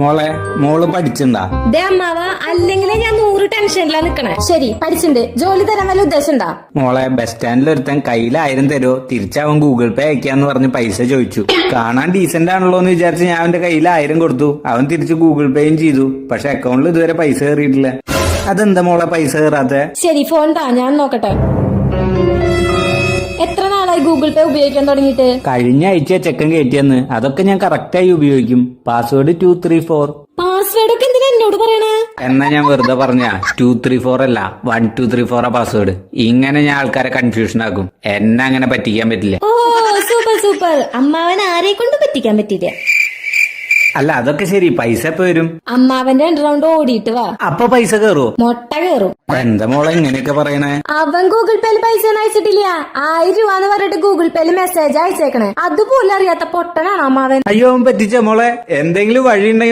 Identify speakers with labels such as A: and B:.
A: മോളെ മോൾ പഠിച്ചിണ്ടാ?
B: ദേ അമ്മാവ അല്ലെങ്കിൽ ഞാൻ നൂറ് ടെൻഷനിലാ നിക്കണേ. ശരി പഠിച്ചിണ്ട്. ജോലി തരാൻ വല്ല ഉദ്ദേശം ഉണ്ടാ
A: മോളെ ബസ് സ്റ്റാൻഡിൽ ഒരുത്തൻ കയ്യിൽ ആയിരം തരുമോ തിരിച്ചവൻ ഗൂഗിൾ പേ അയക്കാന്ന് പറഞ്ഞ് പൈസ ചോദിച്ചു. കാണാൻ ഡീസന്റ് ആണല്ലോ എന്ന് വിചാരിച്ച് ഞാൻ അവന്റെ കയ്യിൽ ആയിരം കൊടുത്തു. അവൻ തിരിച്ച് ഗൂഗിൾ പേയും ചെയ്തു. പക്ഷെ അക്കൗണ്ടിൽ ഇതുവരെ പൈസ കയറിയിട്ടില്ല അതെന്താ മോളെ പൈസ കയറാത്തെ
B: ശരി ഫോൺ താ ഞാൻ നോക്കട്ടെ. എത്ര നാളായി ഗൂഗിൾ പേ ഉപയോഗിക്കാൻ തുടങ്ങിയിട്ട്?
A: കഴിഞ്ഞ ആഴ്ച ചെക്കൻ കയറ്റിയെന്ന്. അതൊക്കെ ഞാൻ കറക്റ്റായി ഉപയോഗിക്കും. Password two three four
B: password ഒക്കെ എന്തിനാ എന്നോട് പറയണേ?
A: എന്നാ ഞാൻ വെറുതെ പറഞ്ഞ ടു ത്രീ ഫോർ അല്ല. വൺ ടു ത്രീ ഫോർ ആ പാസ്വേഡ് ഇങ്ങനെ ഞാൻ ആൾക്കാരെ കൺഫ്യൂഷൻ ആക്കും. എന്നെ അങ്ങനെ പറ്റിക്കാൻ പറ്റില്ല.
B: ഓ സൂപ്പർ സൂപ്പർ അമ്മാവൻ ആരെ കൊണ്ട് പറ്റിക്കാൻ പറ്റില്ല
A: അല്ല അതൊക്കെ ശരി. പൈസ എപ്പോ വരും?
B: അമ്മാവന്റെ രണ്ട് റൗണ്ട് ഓടിയിട്ട് വാ.
A: അപ്പൊ പൈസ കേറും?
B: മുട്ട കേറും.
A: എന്താ മോളെ ഇങ്ങനെയൊക്കെ പറയണേ?
B: അവൻ ഗൂഗിൾ പേയിൽ പൈസ ഒന്നും അയച്ചിട്ടില്ല. ആയിരം രൂപ എന്ന് പറഞ്ഞിട്ട് ഗൂഗിൾ പേയിൽ മെസ്സേജ് അയച്ചേക്കണേ. അതുപോലും അറിയാത്ത പൊട്ടനാണ് അമ്മാവൻ.
A: അയ്യോ അവൻ പറ്റിച്ച മോളെ? എന്തെങ്കിലും വഴി